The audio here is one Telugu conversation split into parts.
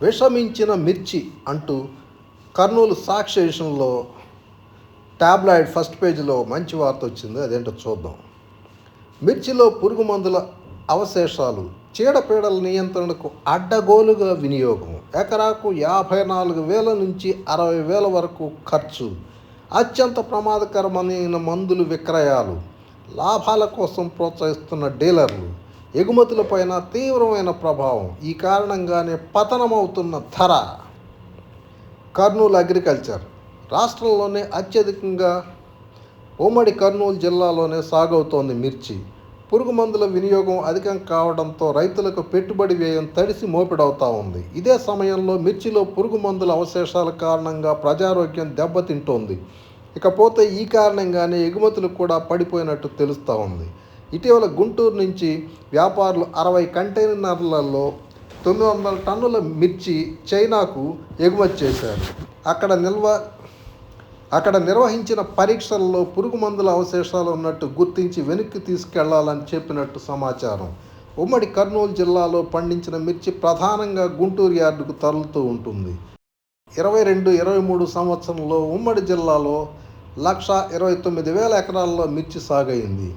విషమించిన మిర్చి అంటూ కర్నూలు సాక్షి విషయంలో ట్యాబ్లాయిడ్ ఫస్ట్ పేజీలో మంచి వార్త వచ్చింది. అదేంటో చూద్దాం. మిర్చిలో పురుగు మందుల అవశేషాలు చీడపీడల నియంత్రణకు అడ్డగోలుగా వినియోగం ఎకరాకు యాభై నాలుగు వేల నుంచి అరవై వేల వరకు ఖర్చు అత్యంత ప్రమాదకరమైన మందులు విక్రయాలు లాభాల కోసం ప్రోత్సహిస్తున్న డీలర్లు ఎగుమతులపైన తీవ్రమైన ప్రభావం. ఈ కారణంగానే పతనమవుతున్న ధర. కర్నూలు అగ్రికల్చర్. రాష్ట్రంలోనే అత్యధికంగా ఉమ్మడి కర్నూలు జిల్లాలోనే సాగవుతోంది మిర్చి. పురుగు మందుల వినియోగం అధికం కావడంతో రైతులకు పెట్టుబడి వ్యయం తడిసి మోపిడవుతా ఉంది. ఇదే సమయంలో మిర్చిలో పురుగు మందుల అవశేషాల కారణంగా ప్రజారోగ్యం దెబ్బతింటోంది. ఇకపోతే ఈ కారణంగానే ఎగుమతులు కూడా పడిపోయినట్టు తెలుస్తూ ఉంది. ఇటీవల గుంటూరు నుంచి వ్యాపారులు అరవై కంటైనర్లలో తొమ్మిది వందల టన్నుల మిర్చి చైనాకు ఎగుమతి చేశారు. అక్కడ నిల్వ అక్కడ నిర్వహించిన పరీక్షల్లో పురుగు మందుల అవశేషాలు ఉన్నట్టు గుర్తించి వెనక్కి తీసుకెళ్ళాలని చెప్పినట్టు సమాచారం. ఉమ్మడి కర్నూలు జిల్లాలో పండించిన మిర్చి ప్రధానంగా గుంటూరు యార్డుకు తరలుతూ ఉంటుంది. ఇరవై రెండు ఇరవై మూడు సంవత్సరంలో ఉమ్మడి జిల్లాలో లక్ష ఇరవై తొమ్మిది వేల ఎకరాల్లో మిర్చి సాగైంది.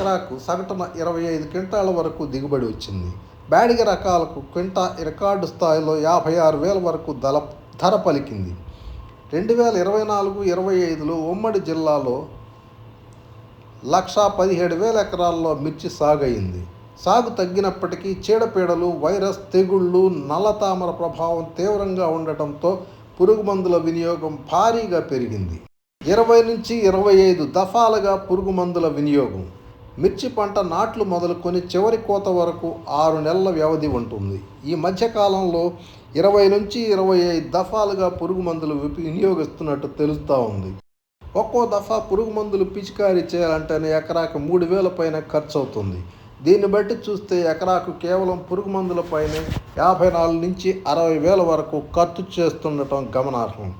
ఎకరాకు సగటున ఇరవై ఐదు క్వింటాల వరకు దిగుబడి వచ్చింది. బ్యాడిగ రకాలకు క్వింటా రికార్డు స్థాయిలో యాభై ఆరు వేల వరకు ధర ధర పలికింది. రెండు వేల ఇరవై నాలుగు ఇరవై ఐదులో ఉమ్మడి జిల్లాలో లక్షా పదిహేడు వేల ఎకరాల్లో మిర్చి సాగయింది. సాగు తగ్గినప్పటికీ చీడపీడలు వైరస్ తెగుళ్ళు నల్లతామర ప్రభావం తీవ్రంగా ఉండటంతో పురుగు మందుల వినియోగం భారీగా పెరిగింది. ఇరవై నుంచి ఇరవై ఐదు దఫాలుగా పురుగు మందుల వినియోగం మిర్చి పంట నాట్లు మొదలుకొని చివరి కోత వరకు ఆరు నెలల వ్యవధి ఉంటుంది. ఈ మధ్యకాలంలో ఇరవై నుంచి ఇరవై ఐదు దఫాలుగా పురుగు మందులు వినియోగిస్తున్నట్టు తెలుస్తూ ఉంది. ఒక్కో దఫా పురుగు మందులు పిచికారీ చేయాలంటేనే ఎకరాకు మూడు వేల పైన ఖర్చు అవుతుంది దీన్ని బట్టి చూస్తే ఎకరాకు కేవలం పురుగు మందులపైనే యాభై నాలుగు నుంచి అరవై వేల వరకు ఖర్చు చేస్తుండటం గమనార్హం.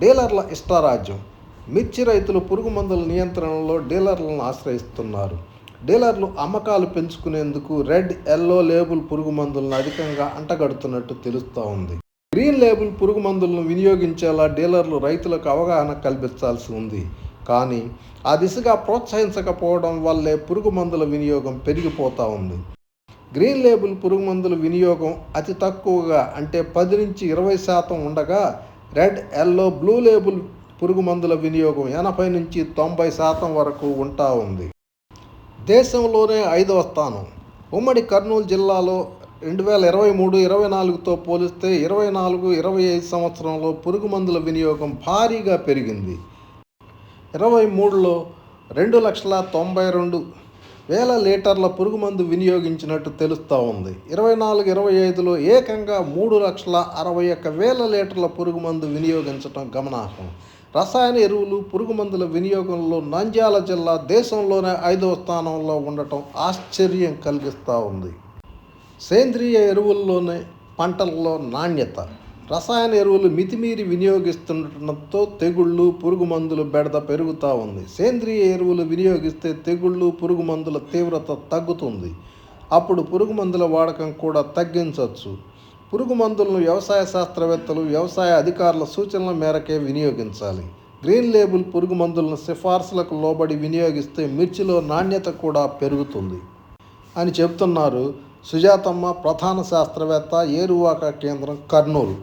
డీలర్ల ఇష్టారాజ్యం. మిర్చి రైతులు పురుగు మందుల నియంత్రణలో డీలర్లను ఆశ్రయిస్తున్నారు. డీలర్లు అమ్మకాలు పెంచుకునేందుకు రెడ్ ఎల్లో లేబుల్ పురుగు మందులను అధికంగా అంటగడుతున్నట్టు తెలుస్తూ ఉంది. గ్రీన్ లేబుల్ పురుగు మందులను వినియోగించేలా డీలర్లు రైతులకు అవగాహన కల్పించాల్సి ఉంది. కానీ ఆ దిశగా ప్రోత్సహించకపోవడం వల్లే పురుగు మందుల వినియోగం పెరిగిపోతూ ఉంది. గ్రీన్ లేబుల్ పురుగు మందుల వినియోగం అతి తక్కువగా అంటే పది నుంచి ఇరవై శాతం ఉండగా రెడ్ ఎల్లో బ్లూ లేబుల్ పురుగు మందుల వినియోగం ఎనభై నుంచి తొంభై శాతం వరకు ఉంటా ఉంది. దేశంలోనే ఐదవ స్థానం. ఉమ్మడి కర్నూలు జిల్లాలో రెండు వేల ఇరవై మూడు ఇరవై నాలుగుతో పోలిస్తే ఇరవై నాలుగు ఇరవై ఐదు సంవత్సరంలో పురుగు మందుల వినియోగం భారీగా పెరిగింది. ఇరవై మూడులో రెండు లక్షల తొంభై రెండు వేల లీటర్ల పురుగు మందు వినియోగించినట్టు తెలుస్తూ ఉంది. ఇరవై నాలుగు ఇరవై ఐదులో ఏకంగా మూడు లక్షల అరవై ఒక్క వేల లీటర్ల పురుగు మందు వినియోగించడం గమనార్హం. రసాయన ఎరువులు పురుగు మందుల వినియోగంలో నంద్యాల జిల్లా దేశంలోనే ఐదవ స్థానంలో ఉండటం ఆశ్చర్యం కలిగిస్తూ ఉంది. సేంద్రియ ఎరువుల్లోనే పంటల్లో నాణ్యత. రసాయన ఎరువులు మితిమీరి వినియోగిస్తుండటంతో తెగుళ్ళు పురుగు మందులు బెడద పెరుగుతూ ఉంది. సేంద్రియ ఎరువులు వినియోగిస్తే తెగుళ్ళు పురుగు మందుల తీవ్రత తగ్గుతుంది. అప్పుడు పురుగు మందుల వాడకం కూడా తగ్గించవచ్చు పురుగు మందులను వ్యవసాయ శాస్త్రవేత్తలు వ్యవసాయ అధికారుల సూచనల మేరకే వినియోగించాలి. గ్రీన్ లేబుల్ పురుగు మందులను సిఫార్సులకు లోబడి వినియోగిస్తే మిర్చిలో నాణ్యత కూడా పెరుగుతుంది అని చెప్తున్నారు సుజాతమ్మ ప్రధాన శాస్త్రవేత్త ఏరువాక కేంద్రం కర్నూలు.